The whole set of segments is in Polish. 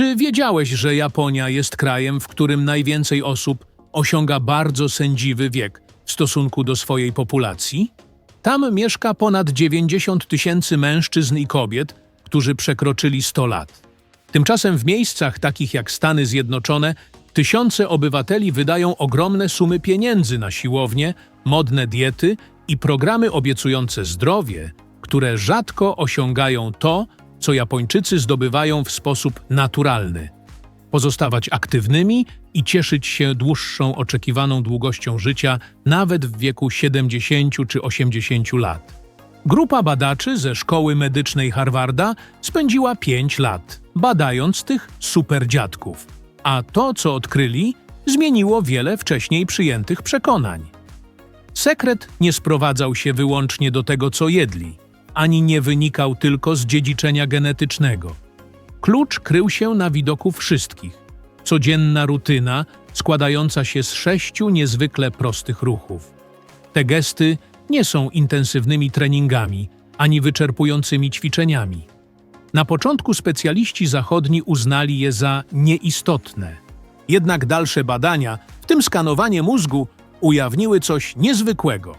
Czy wiedziałeś, że Japonia jest krajem, w którym najwięcej osób osiąga bardzo sędziwy wiek w stosunku do swojej populacji? Tam mieszka ponad 90 tysięcy mężczyzn i kobiet, którzy przekroczyli 100 lat. Tymczasem w miejscach takich jak Stany Zjednoczone tysiące obywateli wydają ogromne sumy pieniędzy na siłownie, modne diety i programy obiecujące zdrowie, które rzadko osiągają to, co Japończycy zdobywają w sposób naturalny. Pozostawać aktywnymi i cieszyć się dłuższą oczekiwaną długością życia nawet w wieku 70 czy 80 lat. Grupa badaczy ze Szkoły Medycznej Harvarda spędziła 5 lat, badając tych superdziadków. A to, co odkryli, zmieniło wiele wcześniej przyjętych przekonań. Sekret nie sprowadzał się wyłącznie do tego, co jedli, ani nie wynikał tylko z dziedziczenia genetycznego. Klucz krył się na widoku wszystkich. Codzienna rutyna składająca się z sześciu niezwykle prostych ruchów. Te gesty nie są intensywnymi treningami ani wyczerpującymi ćwiczeniami. Na początku specjaliści zachodni uznali je za nieistotne. Jednak dalsze badania, w tym skanowanie mózgu, ujawniły coś niezwykłego.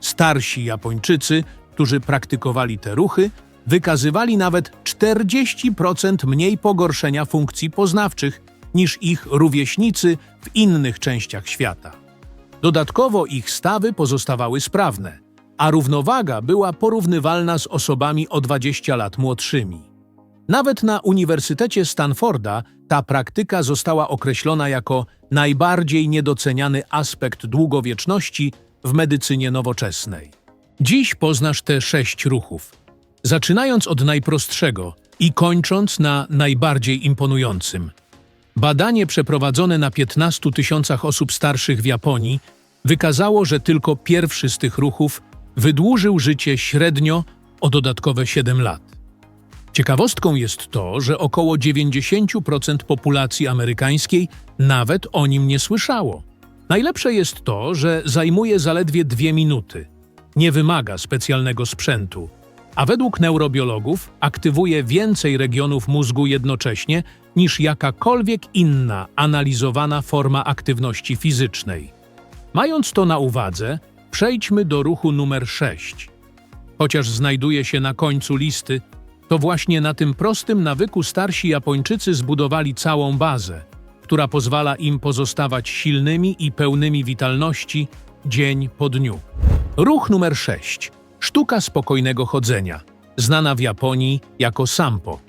Starsi Japończycy, którzy praktykowali te ruchy, wykazywali nawet 40% mniej pogorszenia funkcji poznawczych niż ich rówieśnicy w innych częściach świata. Dodatkowo ich stawy pozostawały sprawne, a równowaga była porównywalna z osobami o 20 lat młodszymi. Nawet na Uniwersytecie Stanforda ta praktyka została określona jako najbardziej niedoceniany aspekt długowieczności w medycynie nowoczesnej. Dziś poznasz te sześć ruchów, zaczynając od najprostszego i kończąc na najbardziej imponującym. Badanie przeprowadzone na 15 tysiącach osób starszych w Japonii wykazało, że tylko pierwszy z tych ruchów wydłużył życie średnio o dodatkowe 7 lat. Ciekawostką jest to, że około 90% populacji amerykańskiej nawet o nim nie słyszało. Najlepsze jest to, że zajmuje zaledwie dwie minuty. Nie wymaga specjalnego sprzętu, a według neurobiologów aktywuje więcej regionów mózgu jednocześnie niż jakakolwiek inna analizowana forma aktywności fizycznej. Mając to na uwadze, przejdźmy do ruchu numer 6. Chociaż znajduje się na końcu listy, to właśnie na tym prostym nawyku starsi Japończycy zbudowali całą bazę, która pozwala im pozostawać silnymi i pełnymi witalności dzień po dniu. Ruch numer 6. Sztuka spokojnego chodzenia, znana w Japonii jako sampo.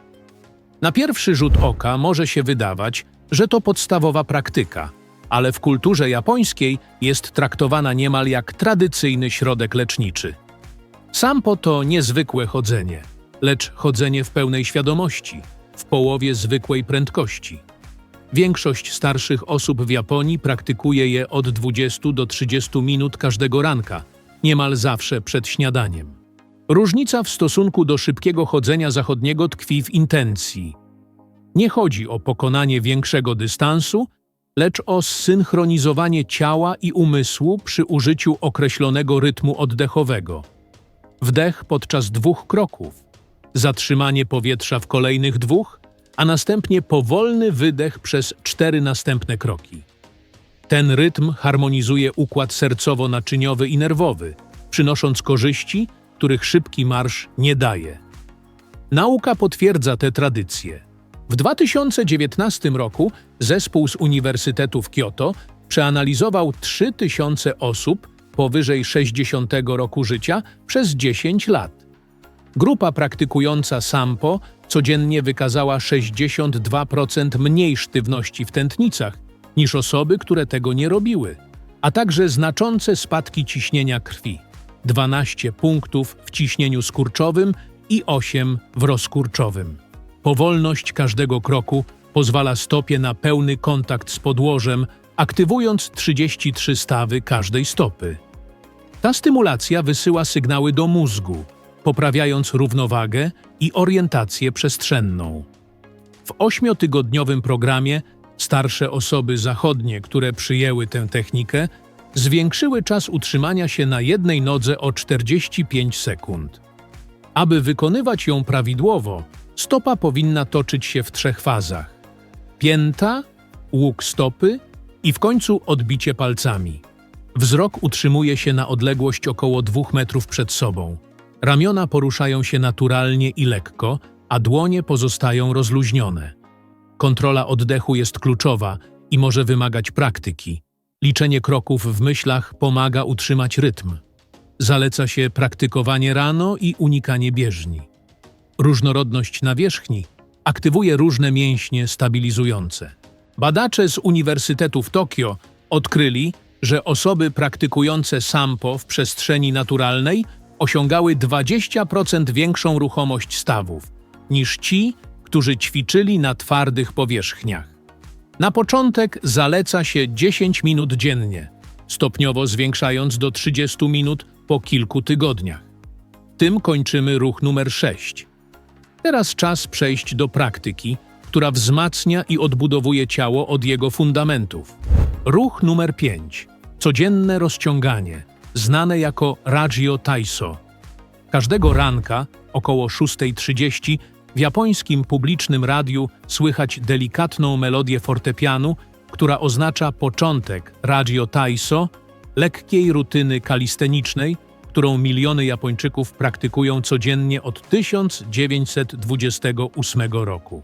Na pierwszy rzut oka może się wydawać, że to podstawowa praktyka, ale w kulturze japońskiej jest traktowana niemal jak tradycyjny środek leczniczy. Sampo to niezwykłe chodzenie, lecz chodzenie w pełnej świadomości, w połowie zwykłej prędkości. Większość starszych osób w Japonii praktykuje je od 20 do 30 minut każdego ranka, niemal zawsze przed śniadaniem. Różnica w stosunku do szybkiego chodzenia zachodniego tkwi w intencji. Nie chodzi o pokonanie większego dystansu, lecz o zsynchronizowanie ciała i umysłu przy użyciu określonego rytmu oddechowego. Wdech podczas dwóch kroków, zatrzymanie powietrza w kolejnych dwóch, a następnie powolny wydech przez cztery następne kroki. Ten rytm harmonizuje układ sercowo-naczyniowy i nerwowy, przynosząc korzyści, których szybki marsz nie daje. Nauka potwierdza te tradycje. W 2019 roku zespół z Uniwersytetu w Kyoto przeanalizował 3000 osób powyżej 60 roku życia przez 10 lat. Grupa praktykująca sampo codziennie wykazała 62% mniej sztywności w tętnicach niż osoby, które tego nie robiły, a także znaczące spadki ciśnienia krwi 12 punktów w ciśnieniu skurczowym i 8 w rozkurczowym. Powolność każdego kroku pozwala stopie na pełny kontakt z podłożem, aktywując 33 stawy każdej stopy. Ta stymulacja wysyła sygnały do mózgu, poprawiając równowagę i orientację przestrzenną. W ośmiotygodniowym programie starsze osoby zachodnie, które przyjęły tę technikę, zwiększyły czas utrzymania się na jednej nodze o 45 sekund. Aby wykonywać ją prawidłowo, stopa powinna toczyć się w trzech fazach. pięta, łuk stopy i w końcu odbicie palcami. Wzrok utrzymuje się na odległość około 2 metrów przed sobą. Ramiona poruszają się naturalnie i lekko, a dłonie pozostają rozluźnione. Kontrola oddechu jest kluczowa i może wymagać praktyki. Liczenie kroków w myślach pomaga utrzymać rytm. Zaleca się praktykowanie rano i unikanie bieżni. Różnorodność nawierzchni aktywuje różne mięśnie stabilizujące. Badacze z Uniwersytetu w Tokio odkryli, że osoby praktykujące sampo w przestrzeni naturalnej osiągały 20% większą ruchomość stawów niż ci, którzy ćwiczyli na twardych powierzchniach. Na początek zaleca się 10 minut dziennie, stopniowo zwiększając do 30 minut po kilku tygodniach. Tym kończymy ruch numer 6. Teraz czas przejść do praktyki, która wzmacnia i odbudowuje ciało od jego fundamentów. Ruch numer 5. Codzienne rozciąganie, znane jako Rajio Taiso. Każdego ranka, około 6.30, w japońskim publicznym radiu słychać delikatną melodię fortepianu, która oznacza początek Rajio Taiso, lekkiej rutyny kalistenicznej, którą miliony Japończyków praktykują codziennie od 1928 roku.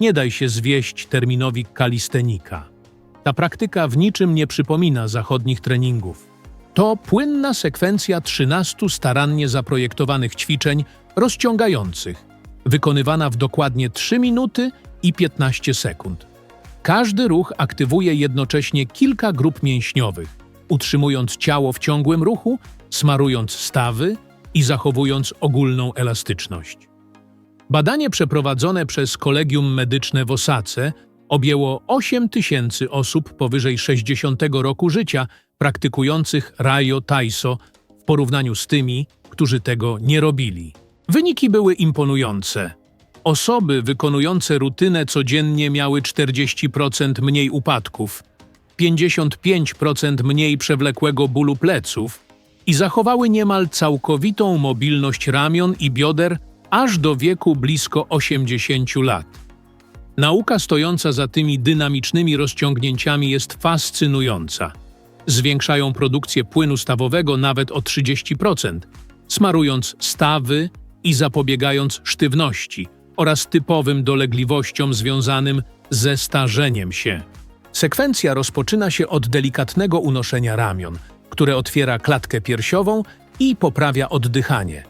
Nie daj się zwieść terminowi kalistenika. Ta praktyka w niczym nie przypomina zachodnich treningów. To płynna sekwencja 13 starannie zaprojektowanych ćwiczeń rozciągających, wykonywana w dokładnie 3 minuty i 15 sekund. Każdy ruch aktywuje jednocześnie kilka grup mięśniowych, utrzymując ciało w ciągłym ruchu, smarując stawy i zachowując ogólną elastyczność. Badanie przeprowadzone przez Kolegium Medyczne w Osace objęło 8 tysięcy osób powyżej 60 roku życia praktykujących Rajo Taiso w porównaniu z tymi, którzy tego nie robili. Wyniki były imponujące. Osoby wykonujące rutynę codziennie miały 40% mniej upadków, 55% mniej przewlekłego bólu pleców i zachowały niemal całkowitą mobilność ramion i bioder aż do wieku blisko 80 lat. Nauka stojąca za tymi dynamicznymi rozciągnięciami jest fascynująca. Zwiększają produkcję płynu stawowego nawet o 30%, smarując stawy i zapobiegając sztywności oraz typowym dolegliwościom związanym ze starzeniem się. Sekwencja rozpoczyna się od delikatnego unoszenia ramion, które otwiera klatkę piersiową i poprawia oddychanie.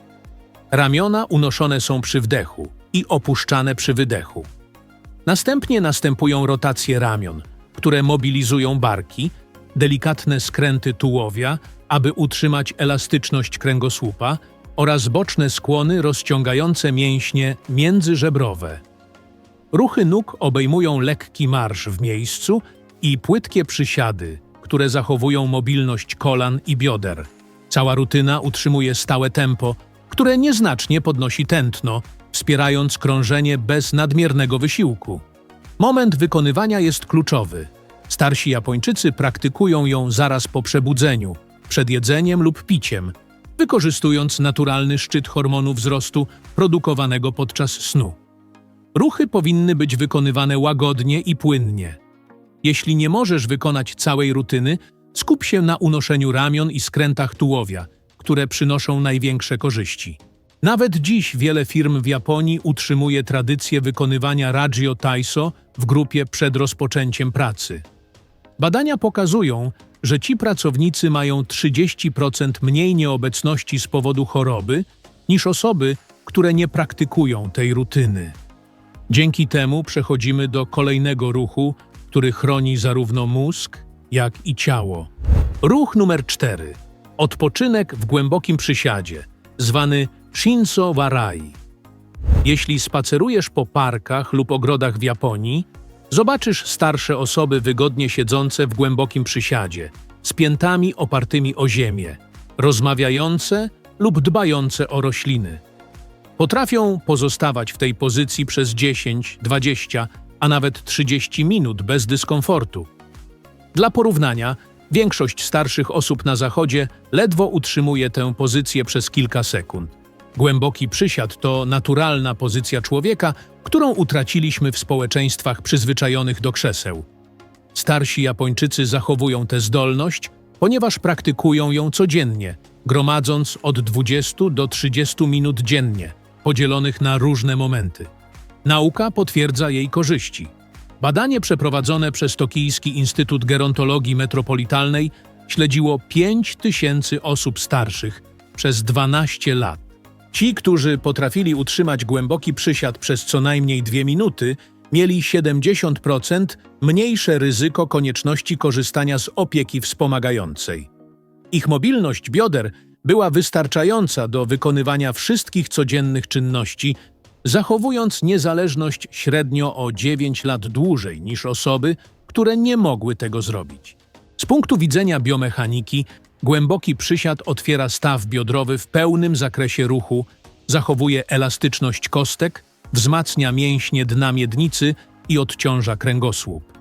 Ramiona unoszone są przy wdechu i opuszczane przy wydechu. Następnie następują rotacje ramion, które mobilizują barki, delikatne skręty tułowia, aby utrzymać elastyczność kręgosłupa oraz boczne skłony rozciągające mięśnie międzyżebrowe. Ruchy nóg obejmują lekki marsz w miejscu i płytkie przysiady, które zachowują mobilność kolan i bioder. Cała rutyna utrzymuje stałe tempo, które nieznacznie podnosi tętno, wspierając krążenie bez nadmiernego wysiłku. Moment wykonywania jest kluczowy. Starsi Japończycy praktykują ją zaraz po przebudzeniu, przed jedzeniem lub piciem, wykorzystując naturalny szczyt hormonu wzrostu produkowanego podczas snu. Ruchy powinny być wykonywane łagodnie i płynnie. Jeśli nie możesz wykonać całej rutyny, skup się na unoszeniu ramion i skrętach tułowia, które przynoszą największe korzyści. Nawet dziś wiele firm w Japonii utrzymuje tradycję wykonywania Rajio Taiso w grupie przed rozpoczęciem pracy. Badania pokazują, że ci pracownicy mają 30% mniej nieobecności z powodu choroby niż osoby, które nie praktykują tej rutyny. Dzięki temu przechodzimy do kolejnego ruchu, który chroni zarówno mózg, jak i ciało. Ruch numer 4. Odpoczynek w głębokim przysiadzie, zwany Shinso Warai. Jeśli spacerujesz po parkach lub ogrodach w Japonii, zobaczysz starsze osoby wygodnie siedzące w głębokim przysiadzie, z piętami opartymi o ziemię, rozmawiające lub dbające o rośliny. Potrafią pozostawać w tej pozycji przez 10, 20, a nawet 30 minut bez dyskomfortu. Dla porównania, większość starszych osób na Zachodzie ledwo utrzymuje tę pozycję przez kilka sekund. Głęboki przysiad to naturalna pozycja człowieka, którą utraciliśmy w społeczeństwach przyzwyczajonych do krzeseł. Starsi Japończycy zachowują tę zdolność, ponieważ praktykują ją codziennie, gromadząc od 20 do 30 minut dziennie, podzielonych na różne momenty. Nauka potwierdza jej korzyści. Badanie przeprowadzone przez Tokijski Instytut Gerontologii Metropolitalnej śledziło 5 tysięcy osób starszych przez 12 lat. Ci, którzy potrafili utrzymać głęboki przysiad przez co najmniej dwie minuty, mieli 70% mniejsze ryzyko konieczności korzystania z opieki wspomagającej. Ich mobilność bioder była wystarczająca do wykonywania wszystkich codziennych czynności, zachowując niezależność średnio o 9 lat dłużej niż osoby, które nie mogły tego zrobić. Z punktu widzenia biomechaniki, głęboki przysiad otwiera staw biodrowy w pełnym zakresie ruchu, zachowuje elastyczność kostek, wzmacnia mięśnie dna miednicy i odciąża kręgosłup.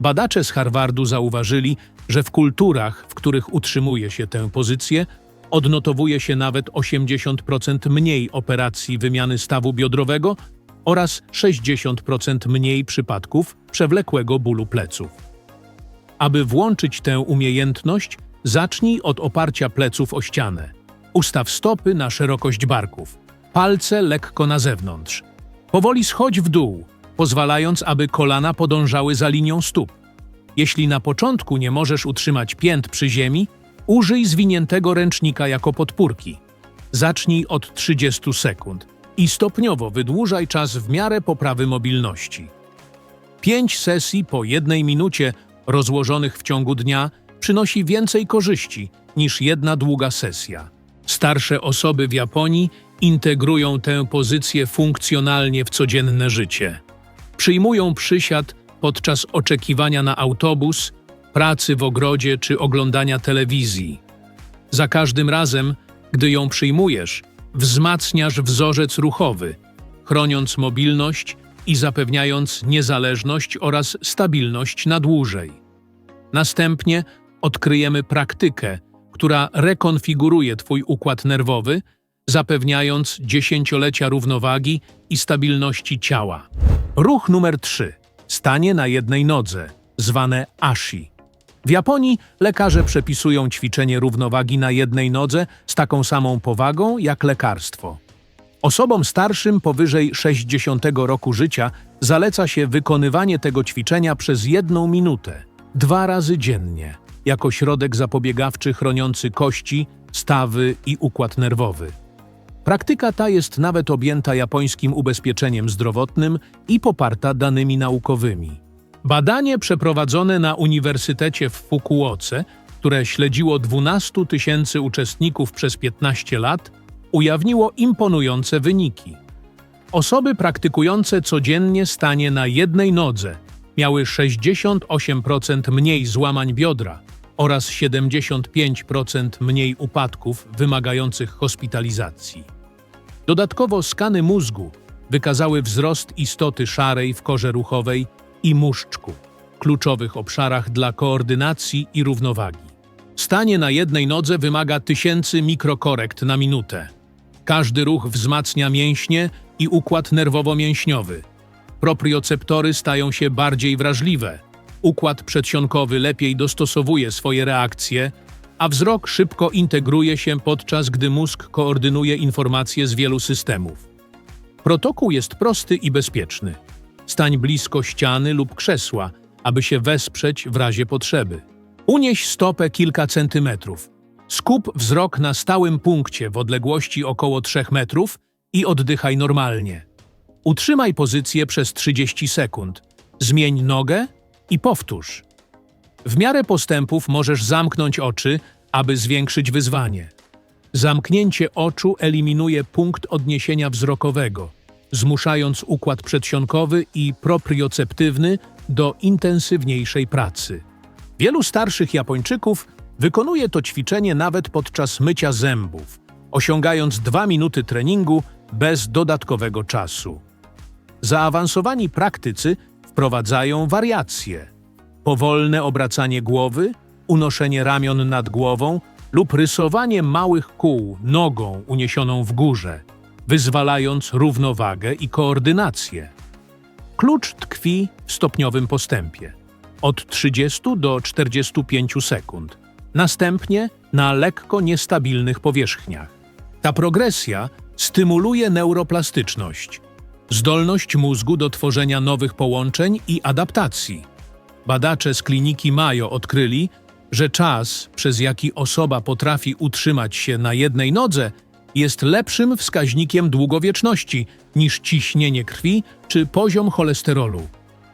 Badacze z Harvardu zauważyli, że w kulturach, w których utrzymuje się tę pozycję, odnotowuje się nawet 80% mniej operacji wymiany stawu biodrowego oraz 60% mniej przypadków przewlekłego bólu pleców. Aby włączyć tę umiejętność, zacznij od oparcia pleców o ścianę. Ustaw stopy na szerokość barków, palce lekko na zewnątrz. Powoli schodź w dół, pozwalając, aby kolana podążały za linią stóp. Jeśli na początku nie możesz utrzymać pięt przy ziemi, użyj zwiniętego ręcznika jako podpórki. Zacznij od 30 sekund i stopniowo wydłużaj czas w miarę poprawy mobilności. Pięć sesji po jednej minucie rozłożonych w ciągu dnia przynosi więcej korzyści niż jedna długa sesja. Starsze osoby w Japonii integrują tę pozycję funkcjonalnie w codzienne życie. Przyjmują przysiad podczas oczekiwania na autobus, pracy w ogrodzie czy oglądania telewizji. Za każdym razem, gdy ją przyjmujesz, wzmacniasz wzorzec ruchowy, chroniąc mobilność i zapewniając niezależność oraz stabilność na dłużej. Następnie odkryjemy praktykę, która rekonfiguruje Twój układ nerwowy, zapewniając dziesięciolecia równowagi i stabilności ciała. Ruch numer 3. Stanie na jednej nodze, zwane ashi. W Japonii lekarze przepisują ćwiczenie równowagi na jednej nodze z taką samą powagą jak lekarstwo. Osobom starszym powyżej 60 roku życia zaleca się wykonywanie tego ćwiczenia przez jedną minutę, dwa razy dziennie, jako środek zapobiegawczy chroniący kości, stawy i układ nerwowy. Praktyka ta jest nawet objęta japońskim ubezpieczeniem zdrowotnym i poparta danymi naukowymi. Badanie przeprowadzone na Uniwersytecie w Fukuoce, które śledziło 12 tysięcy uczestników przez 15 lat, ujawniło imponujące wyniki. Osoby praktykujące codziennie stanie na jednej nodze miały 68% mniej złamań biodra oraz 75% mniej upadków wymagających hospitalizacji. Dodatkowo skany mózgu wykazały wzrost istoty szarej w korze ruchowej i muszczku, kluczowych obszarach dla koordynacji i równowagi. Stanie na jednej nodze wymaga tysięcy mikrokorekt na minutę. Każdy ruch wzmacnia mięśnie i układ nerwowo-mięśniowy. Proprioceptory stają się bardziej wrażliwe. Układ przedsionkowy lepiej dostosowuje swoje reakcje, a wzrok szybko integruje się podczas gdy mózg koordynuje informacje z wielu systemów. Protokół jest prosty i bezpieczny. Stań blisko ściany lub krzesła, aby się wesprzeć w razie potrzeby. Unieś stopę kilka centymetrów. Skup wzrok na stałym punkcie w odległości około 3 metrów i oddychaj normalnie. Utrzymaj pozycję przez 30 sekund. Zmień nogę i powtórz. W miarę postępów możesz zamknąć oczy, aby zwiększyć wyzwanie. Zamknięcie oczu eliminuje punkt odniesienia wzrokowego, zmuszając układ przedsionkowy i proprioceptywny do intensywniejszej pracy. Wielu starszych Japończyków wykonuje to ćwiczenie nawet podczas mycia zębów, osiągając dwa minuty treningu bez dodatkowego czasu. Zaawansowani praktycy wprowadzają wariacje. Powolne obracanie głowy, unoszenie ramion nad głową lub rysowanie małych kół nogą uniesioną w górze, wyzwalając równowagę i koordynację. Klucz tkwi w stopniowym postępie od 30 do 45 sekund, następnie na lekko niestabilnych powierzchniach. Ta progresja stymuluje neuroplastyczność, zdolność mózgu do tworzenia nowych połączeń i adaptacji. Badacze z kliniki Mayo odkryli, że czas, przez jaki osoba potrafi utrzymać się na jednej nodze, jest lepszym wskaźnikiem długowieczności niż ciśnienie krwi czy poziom cholesterolu.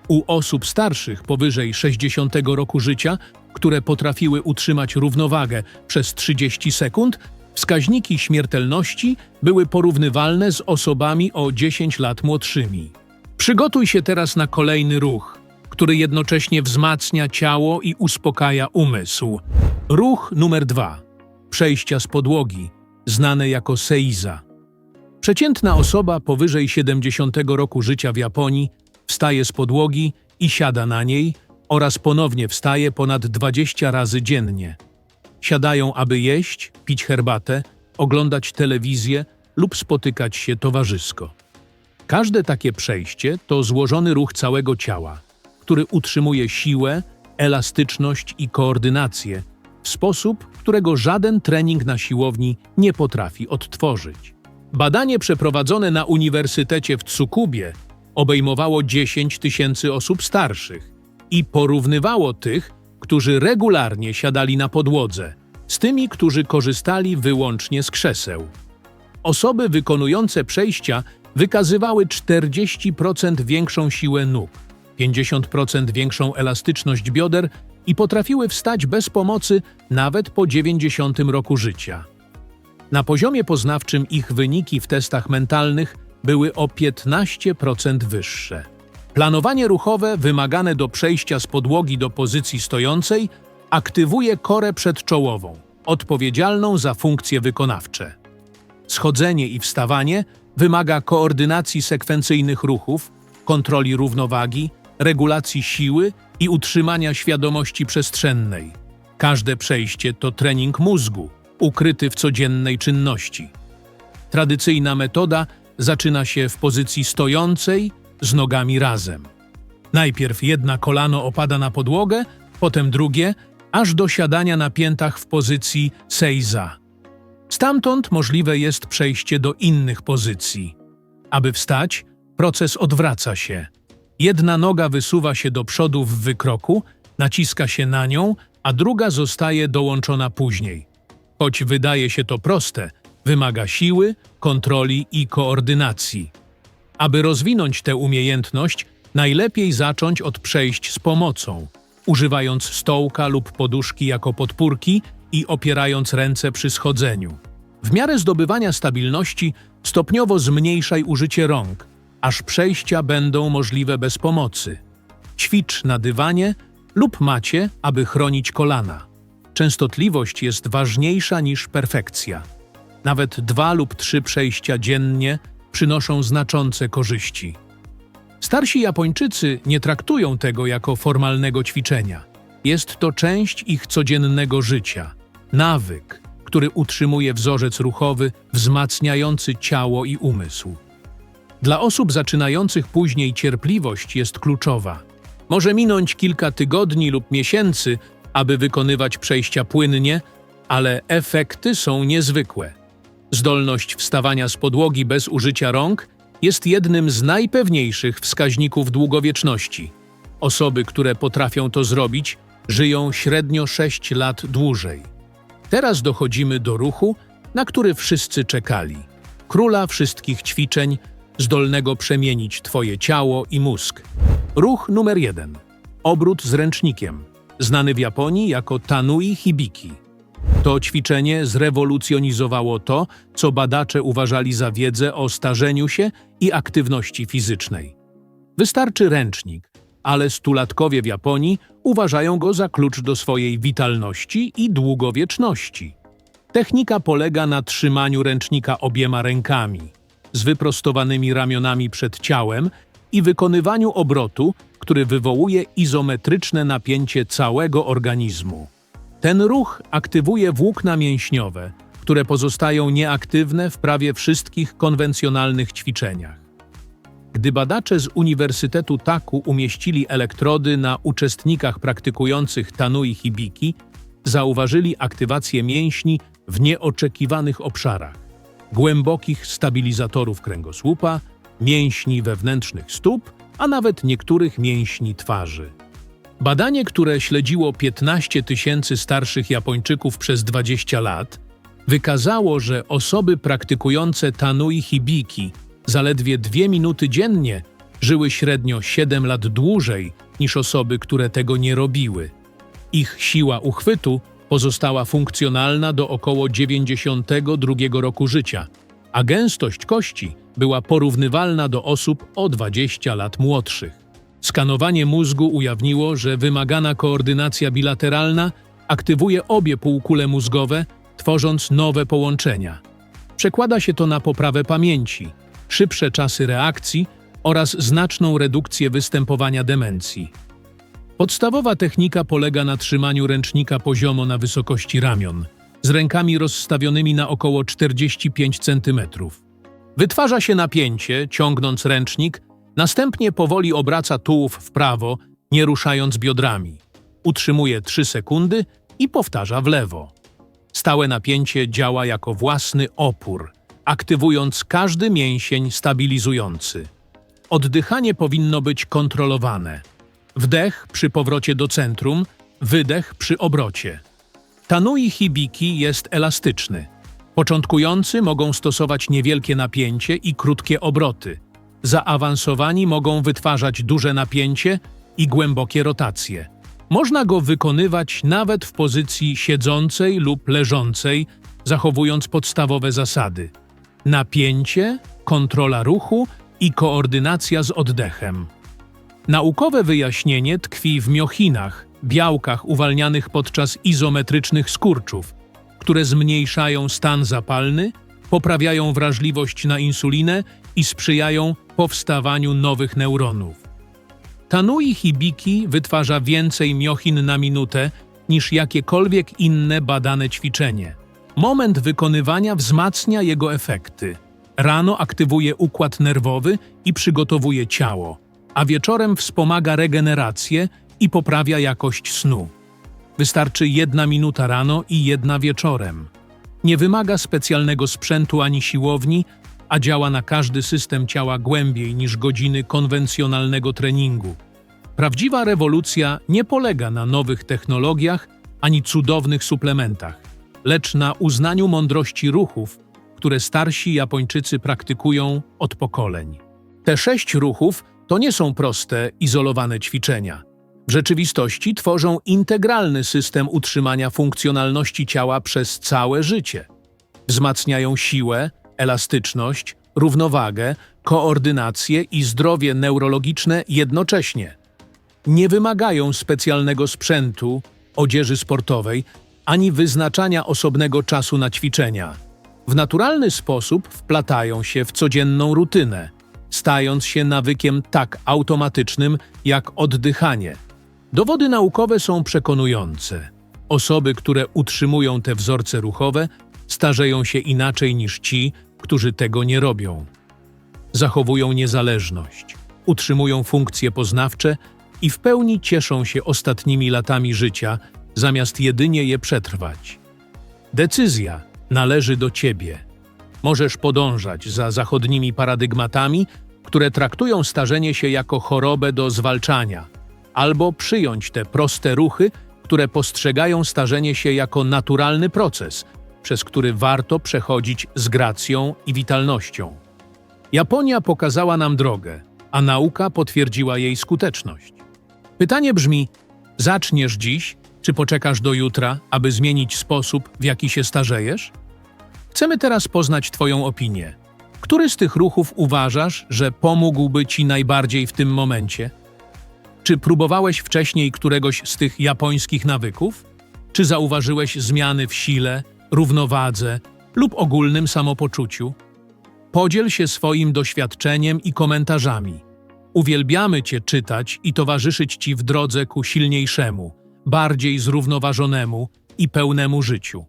U osób starszych powyżej 60 roku życia, które potrafiły utrzymać równowagę przez 30 sekund, wskaźniki śmiertelności były porównywalne z osobami o 10 lat młodszymi. Przygotuj się teraz na kolejny ruch, który jednocześnie wzmacnia ciało i uspokaja umysł. Ruch numer dwa. Przejścia z podłogi, znane jako seiza. Przeciętna osoba powyżej 70 roku życia w Japonii wstaje z podłogi i siada na niej oraz ponownie wstaje ponad 20 razy dziennie. Siadają, aby jeść, pić herbatę, oglądać telewizję lub spotykać się towarzysko. Każde takie przejście to złożony ruch całego ciała, który utrzymuje siłę, elastyczność i koordynację w sposób, którego żaden trening na siłowni nie potrafi odtworzyć. Badanie przeprowadzone na Uniwersytecie w Tsukubie obejmowało 10 tysięcy osób starszych i porównywało tych, którzy regularnie siadali na podłodze, z tymi, którzy korzystali wyłącznie z krzeseł. Osoby wykonujące przejścia wykazywały 40% większą siłę nóg, 50% większą elastyczność bioder i potrafiły wstać bez pomocy nawet po 90 roku życia. Na poziomie poznawczym ich wyniki w testach mentalnych były o 15% wyższe. Planowanie ruchowe wymagane do przejścia z podłogi do pozycji stojącej aktywuje korę przedczołową, odpowiedzialną za funkcje wykonawcze. Schodzenie i wstawanie wymaga koordynacji sekwencyjnych ruchów, kontroli równowagi, regulacji siły i utrzymania świadomości przestrzennej. Każde przejście to trening mózgu, ukryty w codziennej czynności. Tradycyjna metoda zaczyna się w pozycji stojącej z nogami razem. Najpierw jedna kolano opada na podłogę, potem drugie, aż do siadania na piętach w pozycji seiza. Stamtąd możliwe jest przejście do innych pozycji. Aby wstać, proces odwraca się. Jedna noga wysuwa się do przodu w wykroku, naciska się na nią, a druga zostaje dołączona później. Choć wydaje się to proste, wymaga siły, kontroli i koordynacji. Aby rozwinąć tę umiejętność, najlepiej zacząć od przejść z pomocą, używając stołka lub poduszki jako podpórki i opierając ręce przy schodzeniu. W miarę zdobywania stabilności stopniowo zmniejszaj użycie rąk, aż przejścia będą możliwe bez pomocy. Ćwicz na dywanie lub macie, aby chronić kolana. Częstotliwość jest ważniejsza niż perfekcja. Nawet dwa lub trzy przejścia dziennie przynoszą znaczące korzyści. Starsi Japończycy nie traktują tego jako formalnego ćwiczenia. Jest to część ich codziennego życia, nawyk, który utrzymuje wzorzec ruchowy wzmacniający ciało i umysł. Dla osób zaczynających później cierpliwość jest kluczowa. Może minąć kilka tygodni lub miesięcy, aby wykonywać przejścia płynnie, ale efekty są niezwykłe. Zdolność wstawania z podłogi bez użycia rąk jest jednym z najpewniejszych wskaźników długowieczności. Osoby, które potrafią to zrobić, żyją średnio 6 lat dłużej. Teraz dochodzimy do ruchu, na który wszyscy czekali. Króla wszystkich ćwiczeń, zdolnego przemienić Twoje ciało i mózg. Ruch numer jeden. Obrót z ręcznikiem, znany w Japonii jako Tanui Hibiki. To ćwiczenie zrewolucjonizowało to, co badacze uważali za wiedzę o starzeniu się i aktywności fizycznej. Wystarczy ręcznik, ale stulatkowie w Japonii uważają go za klucz do swojej witalności i długowieczności. Technika polega na trzymaniu ręcznika obiema rękami, z wyprostowanymi ramionami przed ciałem i wykonywaniu obrotu, który wywołuje izometryczne napięcie całego organizmu. Ten ruch aktywuje włókna mięśniowe, które pozostają nieaktywne w prawie wszystkich konwencjonalnych ćwiczeniach. Gdy badacze z Uniwersytetu Taku umieścili elektrody na uczestnikach praktykujących Tanui Hibiki, zauważyli aktywację mięśni w nieoczekiwanych obszarach głębokich stabilizatorów kręgosłupa, mięśni wewnętrznych stóp, a nawet niektórych mięśni twarzy. Badanie, które śledziło 15 tysięcy starszych Japończyków przez 20 lat, wykazało, że osoby praktykujące Tanui Hibiki zaledwie dwie minuty dziennie żyły średnio 7 lat dłużej niż osoby, które tego nie robiły. Ich siła uchwytu pozostała funkcjonalna do około 92 roku życia, a gęstość kości była porównywalna do osób o 20 lat młodszych. Skanowanie mózgu ujawniło, że wymagana koordynacja bilateralna aktywuje obie półkule mózgowe, tworząc nowe połączenia. Przekłada się to na poprawę pamięci, szybsze czasy reakcji oraz znaczną redukcję występowania demencji. Podstawowa technika polega na trzymaniu ręcznika poziomo na wysokości ramion, z rękami rozstawionymi na około 45 cm. Wytwarza się napięcie, ciągnąc ręcznik, następnie powoli obraca tułów w prawo, nie ruszając biodrami. Utrzymuje 3 sekundy i powtarza w lewo. Stałe napięcie działa jako własny opór, aktywując każdy mięsień stabilizujący. Oddychanie powinno być kontrolowane. Wdech przy powrocie do centrum, wydech przy obrocie. Tanui hibiki jest elastyczny. Początkujący mogą stosować niewielkie napięcie i krótkie obroty. Zaawansowani mogą wytwarzać duże napięcie i głębokie rotacje. Można go wykonywać nawet w pozycji siedzącej lub leżącej, zachowując podstawowe zasady: napięcie, kontrola ruchu i koordynacja z oddechem. Naukowe wyjaśnienie tkwi w miochinach, białkach uwalnianych podczas izometrycznych skurczów, które zmniejszają stan zapalny, poprawiają wrażliwość na insulinę i sprzyjają powstawaniu nowych neuronów. Tanui Hibiki wytwarza więcej miochin na minutę niż jakiekolwiek inne badane ćwiczenie. Moment wykonywania wzmacnia jego efekty. Rano aktywuje układ nerwowy i przygotowuje ciało, a wieczorem wspomaga regenerację i poprawia jakość snu. Wystarczy jedna minuta rano i jedna wieczorem. Nie wymaga specjalnego sprzętu ani siłowni, a działa na każdy system ciała głębiej niż godziny konwencjonalnego treningu. Prawdziwa rewolucja nie polega na nowych technologiach ani cudownych suplementach, lecz na uznaniu mądrości ruchów, które starsi Japończycy praktykują od pokoleń. Te sześć ruchów to nie są proste, izolowane ćwiczenia. W rzeczywistości tworzą integralny system utrzymania funkcjonalności ciała przez całe życie. Wzmacniają siłę, elastyczność, równowagę, koordynację i zdrowie neurologiczne jednocześnie. Nie wymagają specjalnego sprzętu, odzieży sportowej, ani wyznaczania osobnego czasu na ćwiczenia. W naturalny sposób wplatają się w codzienną rutynę, stając się nawykiem tak automatycznym jak oddychanie. Dowody naukowe są przekonujące. Osoby, które utrzymują te wzorce ruchowe, starzeją się inaczej niż ci, którzy tego nie robią. Zachowują niezależność, utrzymują funkcje poznawcze i w pełni cieszą się ostatnimi latami życia, zamiast jedynie je przetrwać. Decyzja należy do ciebie. Możesz podążać za zachodnimi paradygmatami, które traktują starzenie się jako chorobę do zwalczania, albo przyjąć te proste ruchy, które postrzegają starzenie się jako naturalny proces, przez który warto przechodzić z gracją i witalnością. Japonia pokazała nam drogę, a nauka potwierdziła jej skuteczność. Pytanie brzmi: zaczniesz dziś, czy poczekasz do jutra, aby zmienić sposób, w jaki się starzejesz? Chcemy teraz poznać Twoją opinię. Który z tych ruchów uważasz, że pomógłby Ci najbardziej w tym momencie? Czy próbowałeś wcześniej któregoś z tych japońskich nawyków? Czy zauważyłeś zmiany w sile, równowadze lub ogólnym samopoczuciu? Podziel się swoim doświadczeniem i komentarzami. Uwielbiamy Cię czytać i towarzyszyć Ci w drodze ku silniejszemu, bardziej zrównoważonemu i pełnemu życiu.